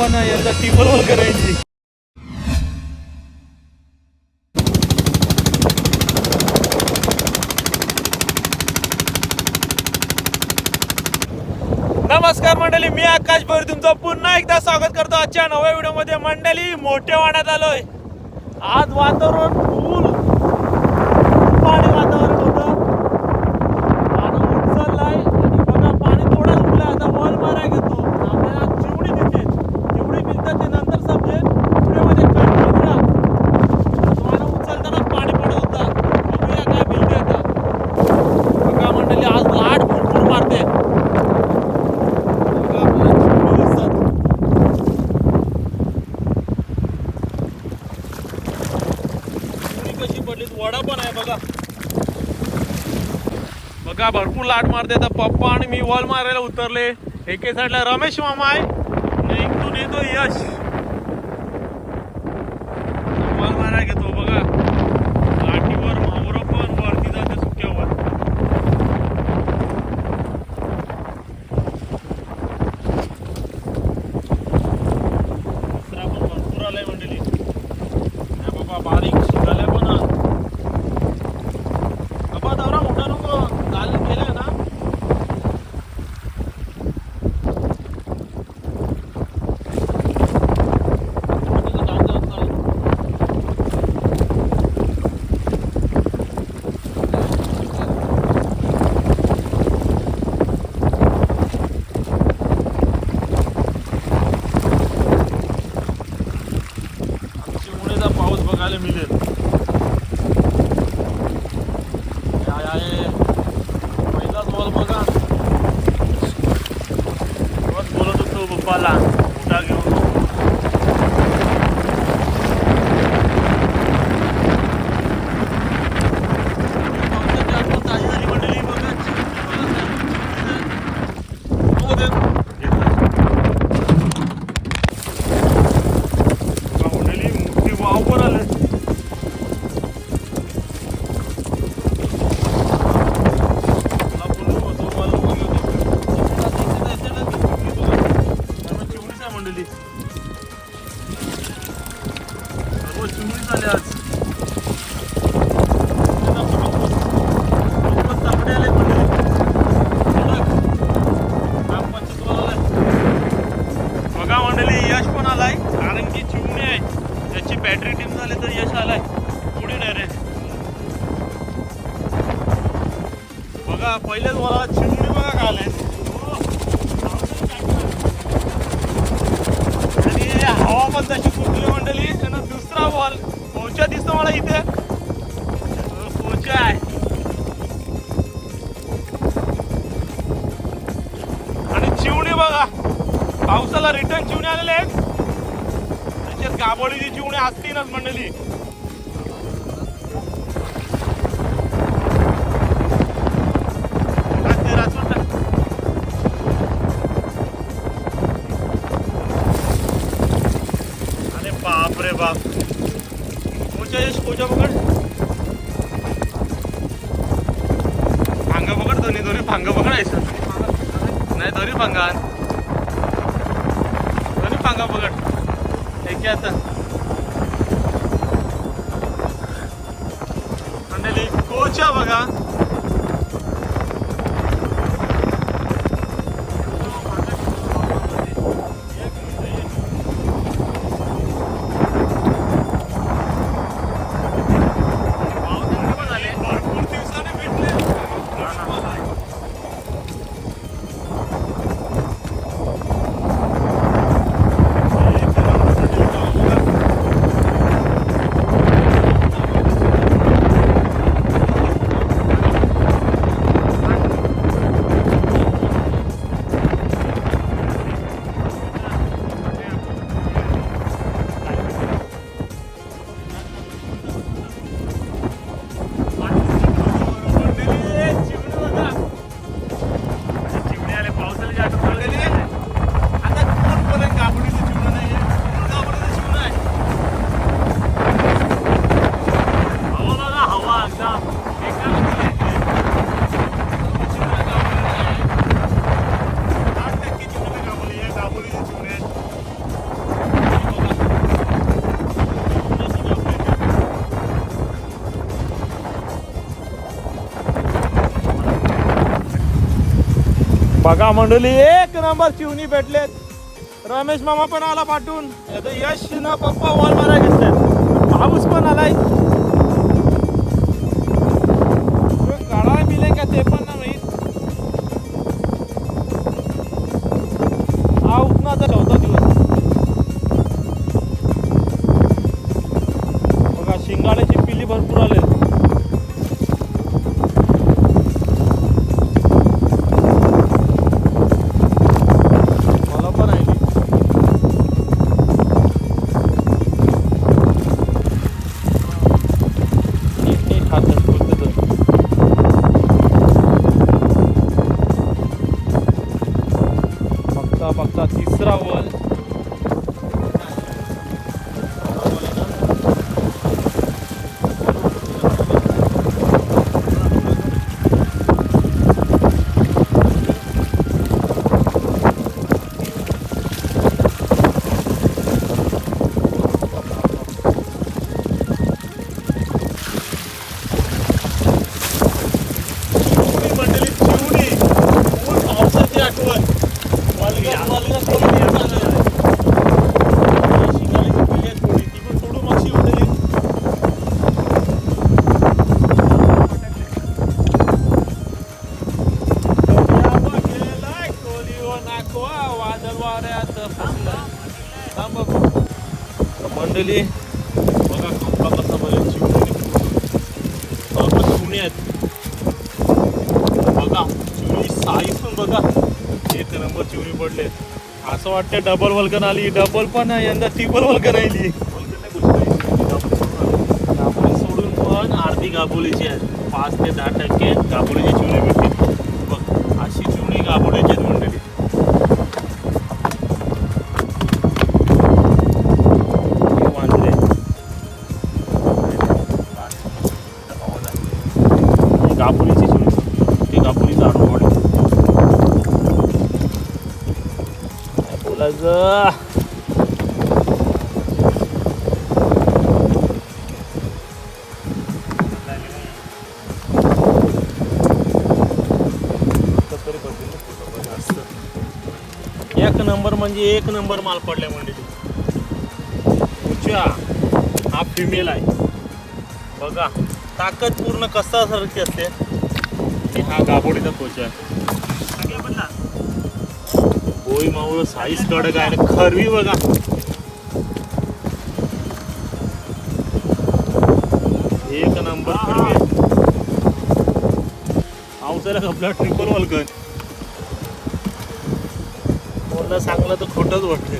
आली यांना पण नाही नमस्कार मंडळी मी आकाश भर तुमचं पुन्हा एकदा स्वागत करतो आजच्या नव्या व्हिडिओमध्ये. मंडळी मोठ्या वाड्यात आलोय. आज वातावरण फुल पाणी वातावरण होतं पाणी उचललाय आणि बघा पाणी थोडं उठलंय आता वॉल माराय घेतो आपल्याला चिवडी दिसते चिवडी मिळतात ते नंतर समजेल व्हिडिओमध्ये कंटिन्यू राहा तुम्हाला उचलताना पाणी पडत होतं बघूया काय मिळते आता बघा मंडळी आज लाट भरपूर मारते बघा आपल्याला चिवडी दिसतात चिवडी कशी पडलीत वडा पण आहे बघा बघा भरपूर लाट मारते. आता पप्पा आणि मी वॉल मारायला उतरले. एके साईडला रमेश मामा आहे. आणि इकडून येतो यश. बघा यश पण आलाय कारण की चिमणी आहे. त्याची बॅटरी टीम झाली तर यश आलाय. पुढे डायरेक्ट बघा पहिलेच मला चिमणी बघा का आलाय आणि हवा पण तशी कुठली मंडळी. त्यानं दुसरा बॉल पोचा दिसतो मला इथे. पोचा आहे. पावसाला रिटर्न चिवणी आलेले आहेत. त्याच्यात गाबोळीची चिवणी असतीलच मंडळी. रात्री अरे बाप रे बाप. कोचा यश कोचा पकड भांग पकड दोन्ही दोन्ही भांग पकडायचं नाही दोन्ही भांगा दोन्ही भांगा पकड एक आता. मंडळी कोचा बघा. बघा मंडळी एक नंबर चिवणी भेटलेत. रमेश मामा पण आला पाठवून. यश ना पप्पा वॉल मारा घेतले पाऊस पण आलाय. काढा मिले का ते पण? बघता बघता तिसरा वल मंडळी बघा कसा बघा चिवणी बघा चिवणी आहेत. बघा चिवणी साईज पण बघा. एक नंबर चिवणी पडले असं वाटतं डबल वल्कन आली. डबल पण आहे यंदा ट्रिपल वल्कन आली सोडून पण अर्धी गाबोलीची आहे. पाच ते दहा टक्के गाबोलीची चिवणी भेटते बघ अशी चिवणी गाबोलीची काय एक नंबर म्हणजे एक नंबर माल पडलाय म्हणजे उच्चा. हा फिमेल आहे. बघा. ताकद पूर्ण कसासारखी असते? हा गाबोडीचा कोच आहे. होई मावळ साईज कडक आहे आणि खरवी बघा. एक नंबर पावसाला आपला ट्रिपल वल्कन कोणाला सांगलं तर खोटंच वाटते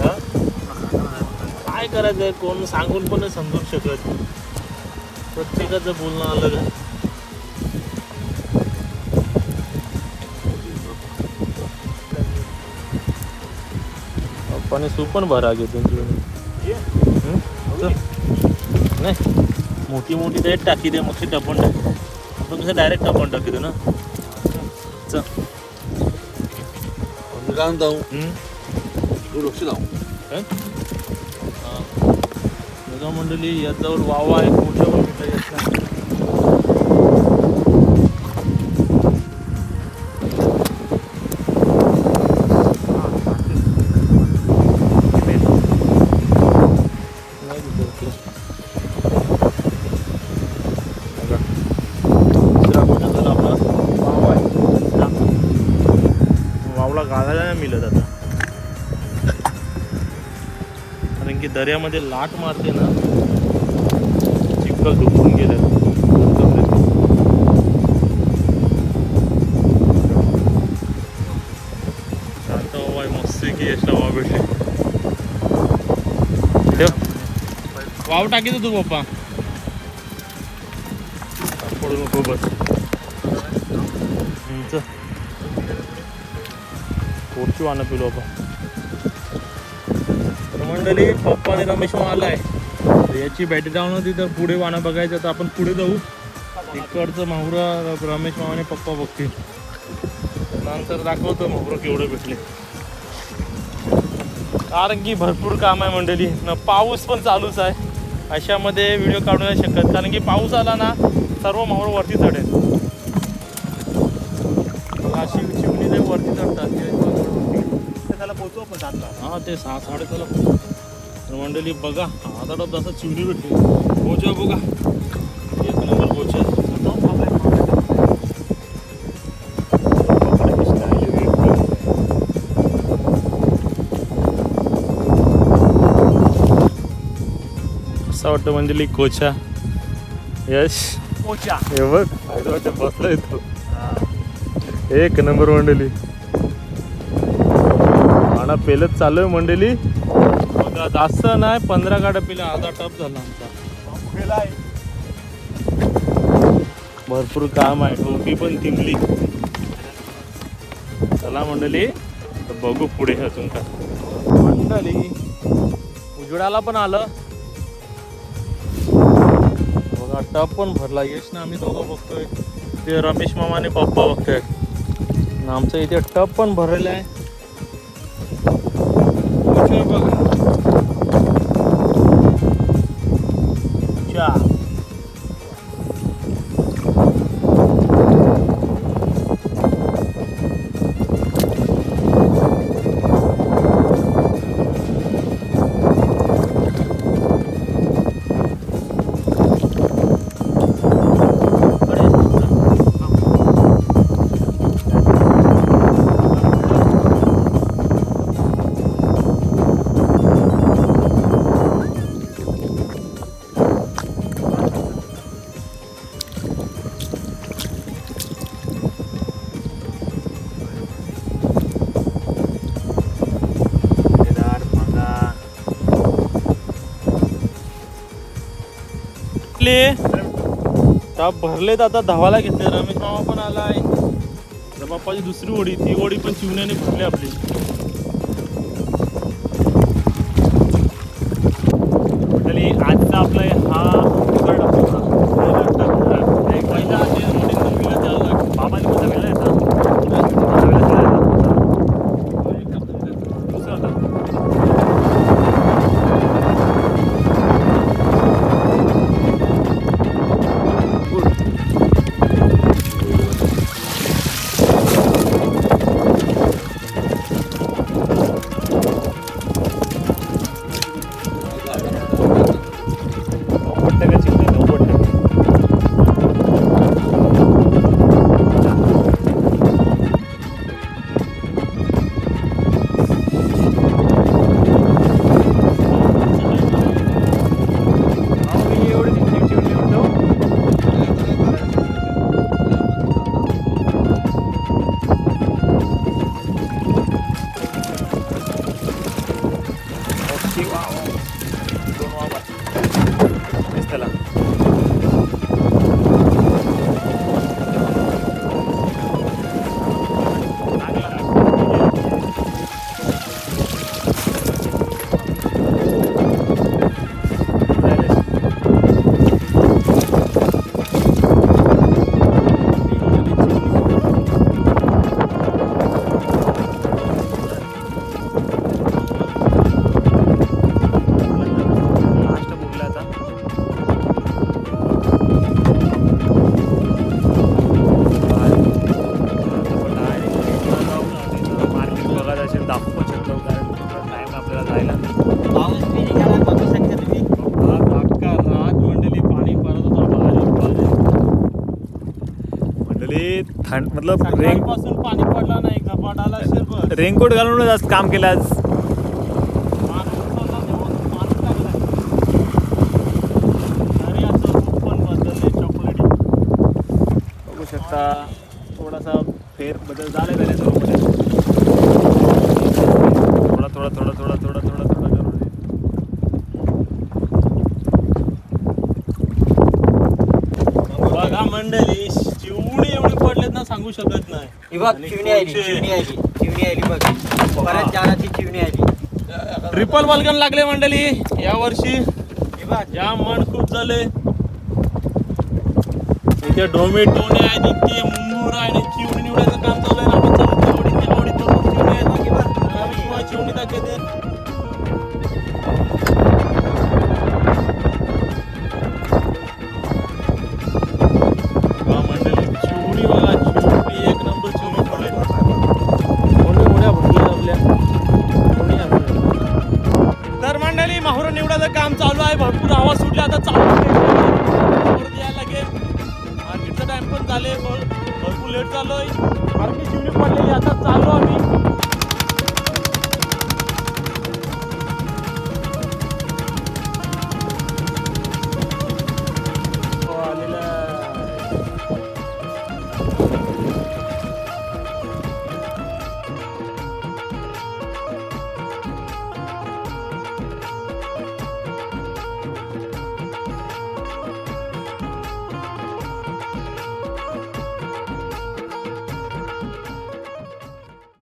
हा? काय करायचंय कोण सांगून पण नाही समजू शकत. प्रत्येकाचं बोलणं अलग पप्पाने सूप पण भरा घेतो नाही. मोठी मोठी डायरेक्ट टाकी दे मग टपण टाक. आपण कसं डायरेक्ट टपण टाकी ना? चल. काम जाऊ हम्म. तू लक्ष लावू. काय? मंडळी याच्यावर वावा आहे मोठ्या मोठ्या दर्यामध्ये लाट मारते ना चिखल धुपून गेलं. शांत हवा मस्त की यशला वाव भेटले ठेव. वाव टाकीतो तू पप्पा. पडू नको बस. हम्म, चल. पिलो आपण. फायनली पप्पा आणि रमेश आला आहे याची बॅटरी डाऊन होती तर पुढे वाणं बघायचं तर आपण पुढे जाऊ. इकडचं माहुरा रमेश मामाने पप्पा बघतील. नंतर दाखवतो माहुरा केवढे भेटले. कारण की भरपूर काम आहे मंडळी. ना पाऊस पण चालूच आहे. अशामध्ये व्हिडिओ काढू नाही शकत. कारण की पाऊस आला ना सर्व माहोर वरती चढेल. अशी चिमणी ते वरती चढतात. हा ते सहा साडे चला तर मंडळी बघा आता डब जसं चिवणी भेटली. पोचा बघा. एक नंबर पोचा असं वाटतं मंडळी कोचा. यश. पोचा हे बघ बसलाय तो. एक नंबर मंडळी. आता पेलत चालू आहे मंडळी. बघा जास्त नाही पंधरा गाड्या पेल्या आता टप झाला आमचा. भरपूर काम आहे टोपी पण तिंबली चला मंडळी बघू पुढे अजून का मंडळी उजडाला पण आलं. बघा टप पण भरला. यश ना आम्ही दोघं बघतोय. ते रमेश मामा आणि पप्पा बघतोय आमचं इथे टप पण भरलेलं आहे. उजवा बघा टप भरलेत आता धावायला घेतले रमेश मामा पण आलाय. आहे बाप्पाची दुसरी ओढी ती ओढी पण चिवण्याने भरली आपली. थंड मतलब रेन पासून पाणी पडलं नाही कपाटाला शिरपत रेनकोट घालूनच आज काम केलं आज. बघू शकता थोडासा फेर बदल झाले झाले थोडा थोडा थोडा थोडा थोडा थोडा थोडा करून बघा मंडळी सांगू शकत नाही. ही बघ आणि चिवणी आली कोणचे? चिवणी आली चिवणी आली बघ. परत जाराची चिवणी आली. ट्रिपल बल्गन लागले मंडळी या वर्षी ही बघ. या मन खूप झाले. इथे डोमे टोणे आहेत इतके मुंगूर आहे आणि चिवडी निवडायचं काम चालू आहे ना 哎呀，他咋了？